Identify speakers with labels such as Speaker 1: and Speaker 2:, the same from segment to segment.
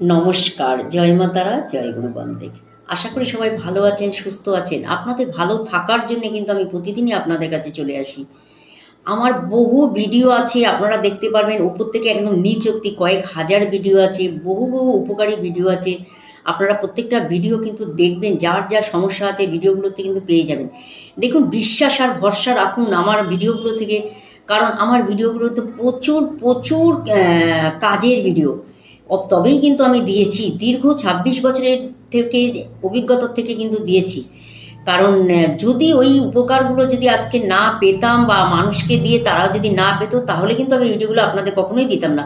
Speaker 1: নমস্কার, জয় মাতারা, জয় গুরু আশা করি সবাই ভালো আছেন, সুস্থ আছেন। আপনাদের ভালো থাকার জন্য কিন্তু আমি প্রতিদিনই আপনাদের কাছে চলে আসি। আমার বহু ভিডিও আছে, আপনারা দেখতে পারবেন, উপর থেকে একদম নিচ অব্দি কয়েক হাজার ভিডিও আছে, বহু বহু উপকারী ভিডিও আছে। আপনারা প্রত্যেকটা ভিডিও কিন্তু দেখবেন, যার যা সমস্যা আছে, ভিডিওগুলোতে কিন্তু পেয়ে যাবেন। দেখুন, বিশ্বাস আর ভরসা রাখুন আমার ভিডিওগুলো থেকে, কারণ আমার ভিডিওগুলোতে প্রচুর প্রচুর কাজের ভিডিও। তবেই কিন্তু আমি দিয়েছি। দীর্ঘ ছাব্বিশ বছরের থেকে, অভিজ্ঞতার থেকে কিন্তু দিয়েছি। কারণ যদি ওই উপকারগুলো যদি আজকে না পেতাম বা মানুষকে দিয়ে তারাও যদি না পেত, তাহলে কিন্তু আমি ভিডিওগুলো আপনাদের কখনোই দিতাম না।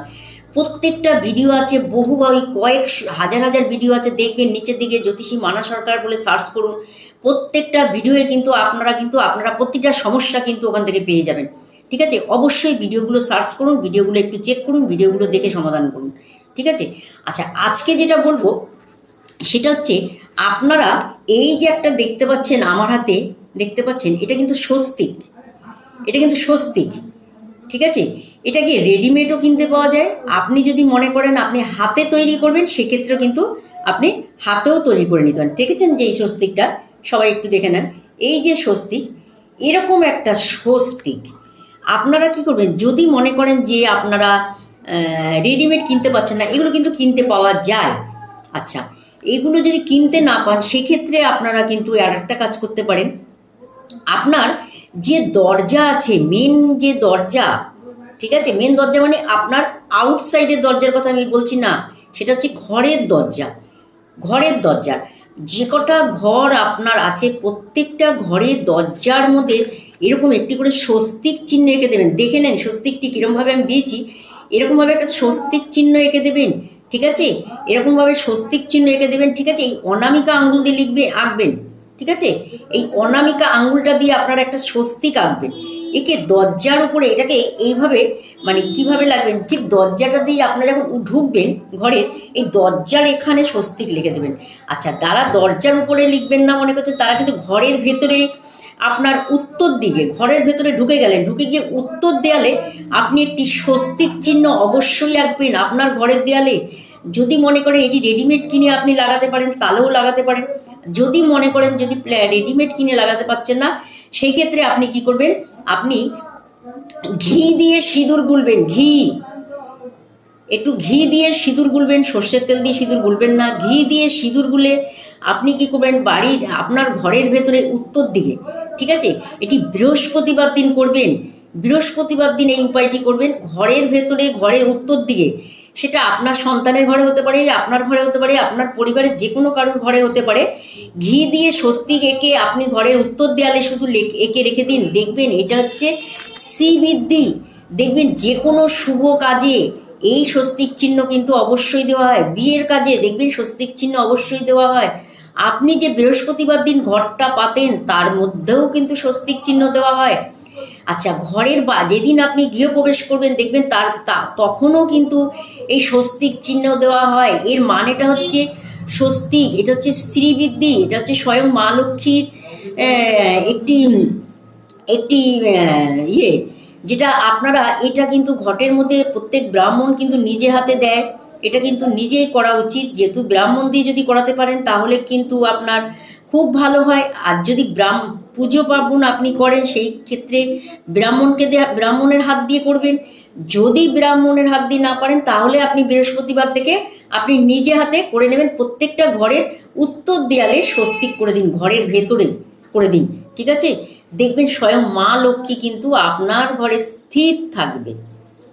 Speaker 1: প্রত্যেকটা ভিডিও আছে বহু বা ওই কয়েক হাজার হাজার ভিডিও আছে, দেখবেন নিচের দিকে জ্যোতিষী মানা সরকার বলে সার্চ করুন। প্রত্যেকটা ভিডিওয়ে কিন্তু আপনারা কিন্তু, আপনারা প্রত্যেকটা সমস্যা কিন্তু ওখান থেকে পেয়ে যাবেন। ঠিক আছে? অবশ্যই ভিডিওগুলো সার্চ করুন, ভিডিওগুলো একটু চেক করুন, ভিডিওগুলো দেখে সমাধান করুন। ঠিক আছে? আচ্ছা আজকে যেটা বলব, সেটা হচ্ছে আপনারা এই যে একটা দেখতে পাচ্ছেন আমার হাতে, দেখতে পাচ্ছেন? এটা কিন্তু স্বস্তিক। এটা কিন্তু স্বস্তিক। ঠিক আছে? এটা কি রেডিমেডও কিনতে পাওয়া যায়? আপনি যদি মনে করেন আপনি হাতে তৈরি করবেন, সেক্ষেত্রেও কিন্তু আপনি হাতেও তৈরি করে নিতে পারেন। দেখেছেন যে এই স্বস্তিকটা? সবাই একটু দেখে নেন। এই যে স্বস্তিক, এরকম একটা স্বস্তিক। আপনারা কি করবেন? যদি মনে করেন যে আপনারা রেডিমেড কিনতে পারছেন না, এগুলো কিন্তু কিনতে পাওয়া যায়। আচ্ছা এগুলো যদি কিনতে না পান, সেক্ষেত্রে আপনারা কিন্তু আর একটা কাজ করতে পারেন। আপনার যে দরজা আছে মেন যে দরজা, ঠিক আছে? মেন দরজা মানে আপনার আউটসাইডের দরজার কথা আমি বলছি না, সেটা হচ্ছে ঘরের দরজা। ঘরের দরজা, যে কটা ঘর আপনার আছে, প্রত্যেকটা ঘরের দরজার মধ্যে এরকম একটি করে স্বস্তিক চিহ্ন এঁকে দেবেন। দেখে নেন, স্বস্তিকটি কীরমভাবে আমি দিয়েছি। এরকমভাবে একটা স্বস্তিক চিহ্ন এঁকে দেবেন, ঠিক আছে? এরকমভাবে স্বস্তিক চিহ্ন এঁকে দেবেন, ঠিক আছে? এই অনামিকা আঙ্গুল দিয়ে লিখবে, আঁকবেন, ঠিক আছে? এই অনামিকা আঙ্গুলটা দিয়ে আপনারা একটা স্বস্তিক আঁকবেন। একে দরজার উপরে, এটাকে এইভাবে মানে কীভাবে লাগবেন? ঠিক দরজাটা দিয়ে আপনারা যখন ঢুকবেন ঘরে এই দরজার এখানে স্বস্তিক লিখে দেবেন। আচ্ছা তারা দরজার উপরে লিখবেন না মনে করছে তারা কিন্তু ঘরের ভেতরে আপনার উত্তর দিকে, ঘরের ভেতরে ঢুকে গেলেন। ঢুকে গিয়ে উত্তর দেয়ালে আপনি একটি স্বস্তিক চিহ্ন অবশ্যই আঁকবেন আপনার ঘরের দেয়ালে। যদি মনে করেন এটি রেডিমেড কিনে আপনি লাগাতে পারেন তাহলেও লাগাতে পারেন। যদি মনে করেন যদি রেডিমেড কিনে লাগাতে পারছেন না, সেই ক্ষেত্রে আপনি কি করবেন? আপনি ঘি দিয়ে সিঁদুর গুলবেন, ঘি। একটু ঘি দিয়ে সিঁদুর গুলবেন, সর্ষের তেল দিয়ে সিঁদুর গুলবেন না। ঘি দিয়ে সিঁদুর গুলে আপনি কি করবেন? বাড়ির, আপনার ঘরের ভেতরে উত্তর দিকে, ঠিক আছে? এটি বৃহস্পতিবার দিন করবেন। বৃহস্পতিবার দিন এই উপায়টি করবেন। ঘরের ভেতরে, ঘরের উত্তর দিকে, সেটা আপনার সন্তানের ঘরে হতে পারে, আপনার ঘরে হতে পারে, আপনার পরিবারের যে কোনো কারোর ঘরে হতে পারে। ঘি দিয়ে স্বস্তিক এঁকে আপনি ঘরের উত্তর দেয়ালে শুধু এঁকে রেখে দিন। দেখবেন এটা হচ্ছে সি শ্রীবৃদ্ধি। দেখবেন যে কোনো শুভ কাজে এই স্বস্তিক চিহ্ন কিন্তু অবশ্যই দেওয়া হয়। বিয়ের কাজে দেখবেন স্বস্তিক চিহ্ন অবশ্যই দেওয়া হয়। আপনি যে বৃহস্পতিবার দিন ঘরটা পাতেন, তার মধ্যেও কিন্তু স্বস্তিক চিহ্ন দেওয়া হয়। আচ্ছা ঘরের বা যেদিন আপনি গৃহপ্রবেশ করবেন, দেখবেন তার, তা- তখনও কিন্তু এই স্বস্তিক চিহ্ন দেওয়া হয়। এর মানেটা হচ্ছে স্বস্তিক, এটা হচ্ছে শ্রীবৃদ্ধি, এটা হচ্ছে স্বয়ং মা লক্ষ্মীর একটি একটি ইয়ে যেটা আপনারা, এটা কিন্তু ঘটের মধ্যে প্রত্যেক ব্রাহ্মণ কিন্তু নিজে হাতে দেয়। এটা কিন্তু নিজেই করা উচিত। যেহেতু ব্রাহ্মণ দিয়ে যদি করাতে পারেন, তাহলে কিন্তু আপনার খুব ভালো হয়। আর যদি ব্রাহ্ম, পুজো পার্বণ আপনি করেন, সেই ক্ষেত্রে ব্রাহ্মণকে দেয়া, ব্রাহ্মণের হাত দিয়ে করবেন। যদি ব্রাহ্মণের হাত দিয়ে না পারেন, তাহলে আপনি বৃহস্পতিবার থেকে আপনি নিজে হাতে করে নেবেন। প্রত্যেকটা ঘরের উত্তর দেয়ালে স্বস্তিক করে দিন, ঘরের ভেতরে করে দিন। ঠিক আছে? দেখবেন স্বয়ং মা লক্ষ্মী কিন্তু আপনার ঘরে স্থির থাকবে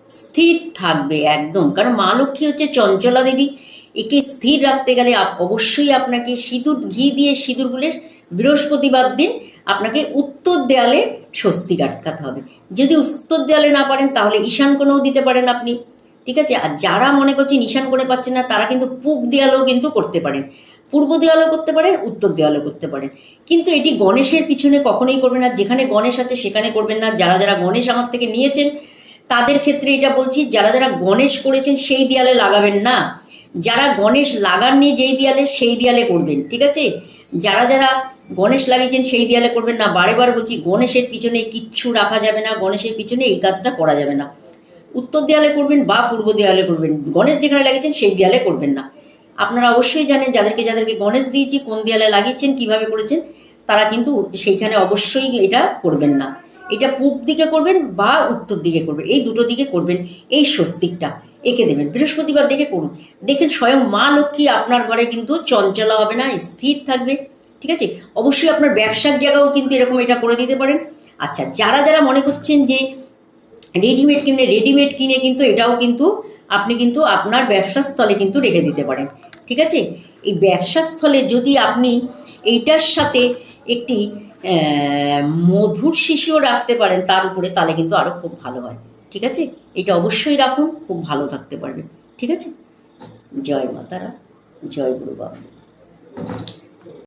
Speaker 1: স্থির থাকবে একদম। কারণ মা লক্ষ্মী হচ্ছে চঞ্চলা দেবী। একে স্থির রাখতে গেলে অবশ্যই আপনাকে সিঁদুর, ঘি দিয়ে সিঁদুর গুলে বৃহস্পতিবার দিন আপনাকে উত্তর দেয়ালে স্বস্তিক আটকাতে হবে। যদি উত্তর দেয়ালে না পারেন, তাহলে ঈশান কোণেও দিতে পারেন আপনি। ঠিক আছে? আর যারা মনে করছেন ঈশান কোণে পাচ্ছেন না, তারা কিন্তু পূব দেয়ালেও কিন্তু করতে পারেন। পূর্ব দেয়ালও করতে পারেন, উত্তর দেয়ালও করতে পারেন। কিন্তু এটি গণেশের পিছনে কখনোই করবেন না। যেখানে গণেশ আছে, সেখানে করবেন না। যারা যারা গণেশ আমার থেকে নিয়েছেন, তাদের ক্ষেত্রে এটা বলছি, যারা যারা গণেশ করেছেন, সেই দেয়ালে লাগাবেন না। যারা গণেশ লাগাননি, যেই দেয়ালে, সেই দেয়ালে করবেন, ঠিক আছে? যারা যারা গণেশ লাগিয়েছেন, সেই দেয়ালে করবেন না। বারেবার বলছি, গণেশের পিছনে কিচ্ছু রাখা যাবে না। গণেশের পিছনে এই কাজটা করা যাবে না। উত্তর দেয়ালে করবেন বা পূর্ব দেয়ালে করবেন। গণেশ যেখানে লাগিয়েছেন, সেই দেয়ালে করবেন না। আপনারা অবশ্যই জানেন যাদেরকে যাদেরকে গণেশ দিয়েছি, কোন দেয়ালে লাগিয়েছেন, কীভাবে করেছেন, তারা কিন্তু সেইখানে অবশ্যই এটা করবেন না। এটা পূব দিকে করবেন বা উত্তর দিকে করবেন, এই দুটো দিকে করবেন, এই স্বস্তিকটা এঁকে দেবেন। বৃহস্পতিবার দেখে করুন। দেখেন স্বয়ং মা লক্ষ্মী আপনার ঘরে কিন্তু চঞ্চলা হবে না, স্থির থাকবে, ঠিক আছে? অবশ্যই আপনার ব্যবসার জায়গাও কিন্তু এরকম এটা করে দিতে পারেন। আচ্ছা যারা যারা মনে করছেন যে রেডিমেড কিনে রেডিমেড কিনে কিন্তু এটাও কিন্তু আপনি কিন্তু আপনার ব্যবসাস্থলে কিন্তু রেখে দিতে পারেন। ঠিক আছে? এই ব্যবসাস্থলে যদি আপনি এইটার সাথে একটি মধুর শিশুও রাখতে পারেন, তার উপরে তাহলে কিন্তু আরও খুব ভালো হয়। ঠিক আছে? এটা অবশ্যই রাখুন, খুব ভালো থাকতে পারবেন। ঠিক আছে? জয় মাতারা, জয় গুরু বাবা।